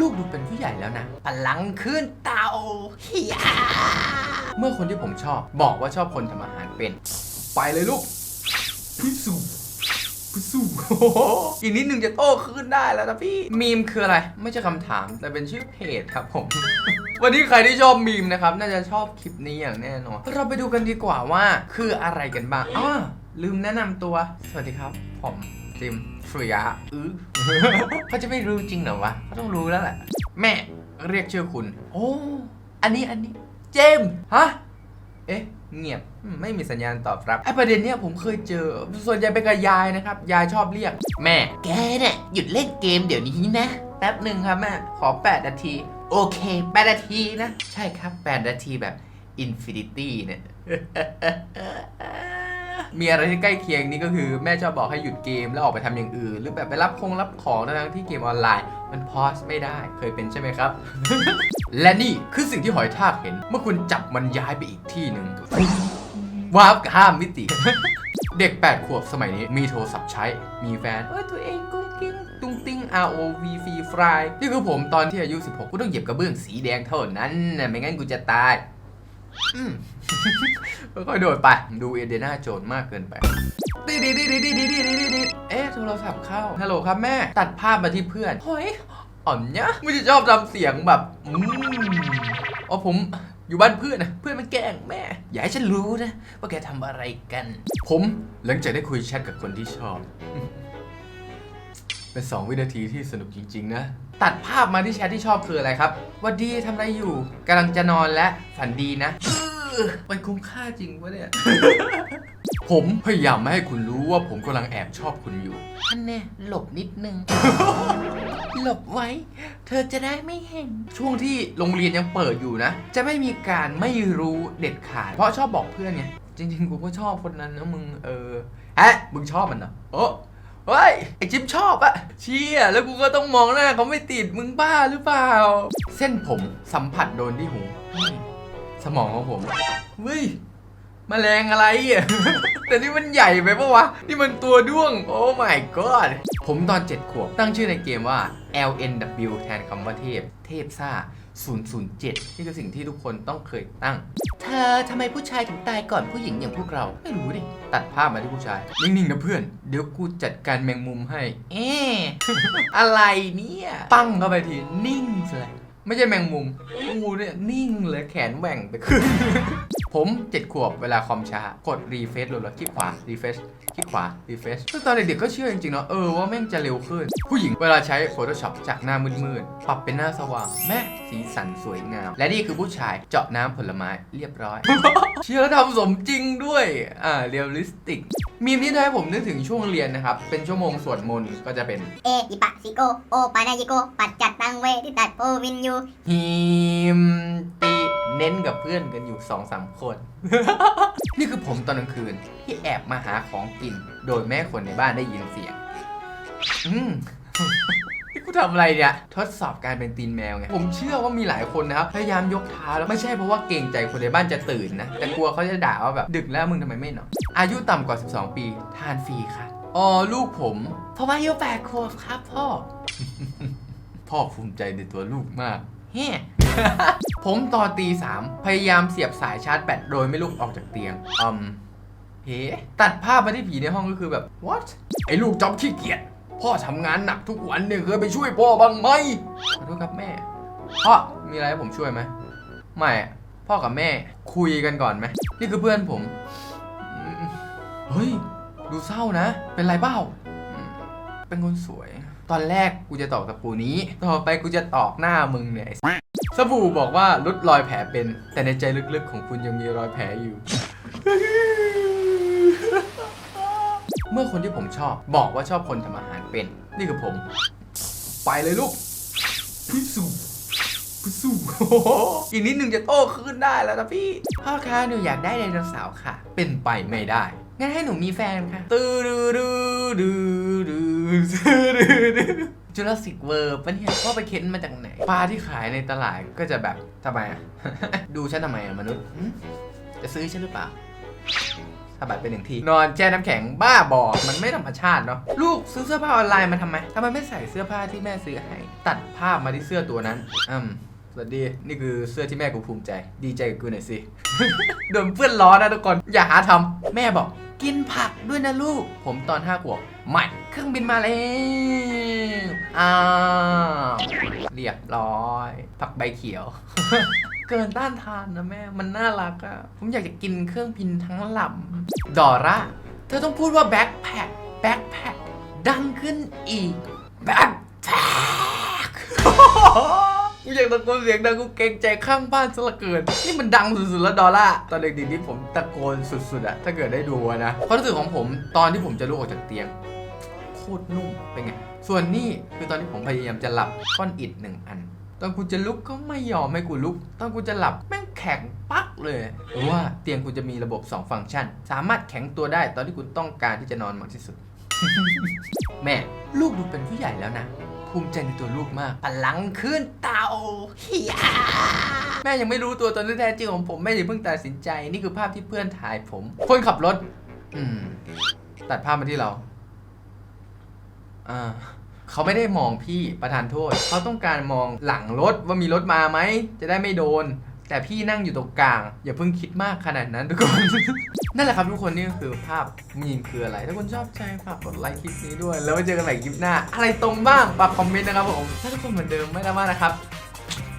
ลูกดูเป็นผู้ใหญ่แล้วนะพลังขึ้นเตาเฮียเมื่อคนที่ผมชอบบอกว่าชอบคนทำอาหารเป็น ไปเลยลูกพิสูพิสูอีกนิดนึงจะโตขึ้นได้แล้วนะพี่ มีมคืออะไร ไม่ใช่คำถาม แต่เป็นชื่อเพจครับผม วันนี้ใครที่ชอบมีมนะครับ น่าจะชอบคลิปนี้อย่างแน่นอน เราไปดูกันดีกว่าว่า คืออะไรกันบ้างอ้อลืมแนะนำตัว สวัสดีครับ ผม จิมฟรียะอื้อเขาจะไม่รู้จริงเหรอวะเขาต้องรู้แล้วแหละ แม่เรียกชื่อคุณ โอ้อันนี้อันนี้ เจมส์ฮะเอ๊ะเงียบอืมไม่มีสัญญาณตอบรับไอ้ประเด็นเนี้ยผมเคยเจอ ส่วนใหญ่เป็นกับยายนะครับ ยายชอบเรียก แม่ แกเนี่ยหยุดเล่นเกมเดี๋ยวนี้นะแป๊บหนึ่งครับแม่ขอ 8 นาที โอเค 8 นาทีนะ ใช่ครับ 8 นาทีแบบอินฟินิตี้เนี่ย มีอะไรที่ใกล้เคียงนี่ก็คือแม่ชอบบอกให้หยุดเกมแล้วออกไปทำอย่างอื่น หรือแบบไปรับคงรับของทั้งที่เกมออนไลน์ มันพอสไม่ได้เคยเป็นใช่ไหมครับ และนี่คือสิ่งที่หอยทากเห็น เมื่อคุณจับมันย้ายไปอีกที่หนึ่งวาร์ปข้ามมิติเด็ก 8 ขวบสมัยนี้มีโทรศัพท์ใช้ มีแฟนเอ้ยตัวเองกุ้งกิ้งตุ้งติ้ง ROV ฟรีฟรายนี่คือผมตอนที่อายุ 16 กูต้องเหยียบกระเบื้องสีแดงเท่านั้น ไม่งั้นกูจะตาย ค่อยๆโดดไป ดูเอเดน่าโจนมากเกินไปดีดีดีดีดีดีดีดีดีเอ๊ะโทรศัพท์เข้า ฮัลโหลครับแม่ ตัดภาพมาที่เพื่อนเฮ้ยอ่อนเนี้ยไม่จะชอบทำเสียงแบบอืมอ๋อผมอยู่บ้านเพื่อนนะเพื่อนมันแกล้งแม่ อย่าให้ฉันรู้นะว่าแกทำอะไรกัน ผมหลังจากได้คุยแชทกับคนที่ชอบ เป็น 2 วินาทีที่สนุกจริง ๆ นะ ตัดภาพมาที่แชทที่ชอบคืออะไรครับหวันดีทำอะไรอยู่กำลังจะนอนและฝันดีนะเออมันคุ้มค่าจริงวะเนี่ย ผมพยายามไม่ให้คุณรู้ว่าผมกำลังแอบชอบคุณอยู่ท่านแน่หลบนิดนึง หลบไว้ เธอจะได้ไม่เห็น ช่วงที่โรงเรียนยังเปิดอยู่นะ จะไม่มีการไม่รู้เด็ดขาด เพราะชอบบอกเพื่อนไง จริงๆ กูก็ชอบคนนั้นนะมึง เออ ฮะ มึงชอบมันเหรอโอ้ เฮ้ย ไอจิ๊บชอบอะเชี่ยแล้วกูก็ต้องมองหน้าเขาไม่ติดมึงบ้าหรือเปล่า เส้นผมสัมผัสโดนที่หู สมองของผมเฮ้ย แมลงอะไรอะแต่นี่มันใหญ่ไปปะวะ นี่มันตัวด้วง โอ้ my god ผมตอน 7 ขวบ ตั้งชื่อในเกมว่า LNW แทนคำว่าเทพ เทพซ่า 007 นี่คือสิ่งที่ทุกคนต้องเคยตั้ง เธอทำไมผู้ชายถึงตายก่อนผู้หญิงอย่างพวกเรา ไม่รู้ดิ ตัดภาพมาที่ผู้ชาย นิ่งๆนะเพื่อน เดี๋ยวกูจัดการแมงมุมให้ เอ๊ะอะไรเนี่ย ปั้งเข้าไปทีนิ่งเลยไม่ใช่แมงมุมกูเนี่ยนิ่งเลยแขนแหว่งไปขึ้น ผมเจ็ดขวบเวลาคอมช้ากดรีเฟซรัวๆคลิกขวารีเฟซคลิกขวารีเฟซซึ่งตอนเด็กๆก็เชื่อจริงๆเนาะเออว่าแม่งจะเร็วขึ้น ผู้หญิงเวลาใช้ Photoshop จากหน้ามืดๆปรับเป็นหน้าสว่าง แม่สีสันสวยงาม และนี่คือผู้ชายเจาะน้ำผลไม้เรียบร้อย เชื่อทำสมจริงด้วย อ่าเรียลลิสติกมีมที่ทำให้ผมนึกถึงช่วงเรียนนะครับ เป็นชั่วโมงสวดมนต์ก็จะเป็น เออิปะซิโก โอปานายโก ปัจจัดตังเวทิตัดโปวินยูฮิมตี เน้นกับเพื่อนกันอยู่สองสามคน นี่คือผมตอนกลางคืน ที่แอบมาหาของกิน โดยแม่คนในบ้านได้ยินเสียง อืมนี่กูทำอะไรเนี่ย ทดสอบการเป็นตีนแมวไง ผมเชื่อว่ามีหลายคนนะครับ พยายามยกเท้าแล้วไม่ใช่เพราะว่าเกรงใจคนในบ้านจะตื่นนะ แต่กลัวเขาจะด่าว่าแบบดึกแล้วมึงทำไมไม่นอนอายุต่ำกว่า 12 ปี ทานฟรีค่ะอ๋อลูกผมเพราะว่าอายุแปดขวบครับพ่อ พ่อภูมิใจในตัวลูกมาก เฮ้ผมตอนตีสามพยายามเสียบสายชาร์จแบตโดยไม่ลุกออกจากเตียงอืมเฮ้ตัดภาพมาที่ผีในห้องก็คือแบบ what ไอ้ลูกจอมขี้เกียจพ่อทำงานหนักทุกวันเนี่ยเคยไปช่วยพ่อบ้างไหมขอโทษครับแม่พ่อมีอะไรให้ผมช่วยไหมไม่พ่อกับแม่คุยกันก่อนไหมนี่คือเพื่อนผมเฮ้ย ดูเศร้านะ เป็นไรเปล่าเป็นคนสวย ตอนแรกกูจะตอกตะปูนี้ ต่อไปกูจะตอกหน้ามึงเนี่ยสบู่บอกว่าลดรอยแผลเป็น แต่ในใจลึกๆของคุณยังมีรอยแผลอยู่ เมื่อคนที่ผมชอบบอกว่าชอบคนทำอาหารเป็น นี่คือผม ไปเลยลูกพิสูพิสูอีกนิดนึงจะโตขึ้นได้แล้วนะพี่ พ่อคะหนูอยากได้ไดโนเสาร์ค่ะ เป็นไปไม่ได้งั้นให้หนูมีแฟนค่ะ ตื้อดื้อดื้อดื้อ ดื้อดื้อดื้อจูราสสิกเวิร์ปะเนี่ยว่าไปเค้นมาจากไหน ปลาที่ขายในตลาดก็จะแบบทำไมอะ ดูฉันทำไมอะมนุษย์หึจะซื้อฉันหรือเปล่าทะบัดไปหนึ่งที นอนแช่น้ำแข็งบ้าบอ มันไม่ธรรมชาติเนาะ ลูกซื้อเสื้อผ้าออนไลน์มาทำไมทำไมไม่ใส่เสื้อผ้าที่แม่ซื้อให้ ตัดภาพมาที่เสื้อตัวนั้น อืม สวัสดี นี่คือเสื้อที่แม่กูภูมิใจ ดีใจกับกูหน่อยสิ โดนเพื่อนล้อนะทุกคน อย่าหาทำแม่บอก กินผักด้วยนะลูก ผมตอนห้าขวบไม่เครื่องบินมาแล้วอ้าวเรียบร้อย ผักใบเขียว เกินต้านทานนะแม่ มันน่ารักอะผมอยากจะกินเครื่องบินทั้งลำดอร่าเธอต้องพูดว่าแบ็คแพคแบ็คแพคดังขึ้นอีกแบ็คแพค กูอยากตะโกนเสียงดังกูเกรงใจข้างบ้านซะเหลือเกิน นี่มันดังสุดๆแล้วดอลล่าตอนเด็กๆนี่ผมตะโกนสุดๆอะถ้าเกิดได้ดูอะนะความรู้สึกของผมตอนที่ผมจะลุกออกจากเตียงโคตรนุ่มเป็นไง ส่วนนี่คือตอนที่ผมพยายามจะหลับก้อนอิดหนึ่งอัน ตอนกูจะลุกก็ไม่ยอมให้กูลุก ตอนกูจะหลับแม่งแข็งปักเลยเพราะว่าเตียงกูจะมีระบบ 2 ฟังก์ชัน สามารถแข็งตัวได้ตอนที่กูต้องการที่จะนอนมากที่สุด แม่ ลูกดูเป็นผู้ใหญ่แล้วนะ ภูมิใจในตัวลูกมากพลังขึ้นเตาเฮียแม่ยังไม่รู้ตัวตนที่แท้จริงของผมแม่ยังเพิ่งตัดสินใจ นี่คือภาพที่เพื่อนถ่ายผม คนขับรถ อืม ตัดภาพมาที่เรา อ่าเขาไม่ได้มองพี่ประธานโทษ เขาต้องการมองหลังรถว่ามีรถมาไหม จะได้ไม่โดน แต่พี่นั่งอยู่ตรงกลาง อย่าเพิ่งคิดมากขนาดนั้นทุกคน นั่นแหละครับทุกคนนี่ก็คือภาพมีนคืออะไร ถ้าคุณชอบใจฝากกดไลค์คลิปนี้ด้วย แล้วไว้เจอกันใหม่คลิปหน้า อะไรตรงบ้างฝากคอมเมนต์นะครับผม ถ้าทุกคนเหมือนเดิมไม่ละมานะครับ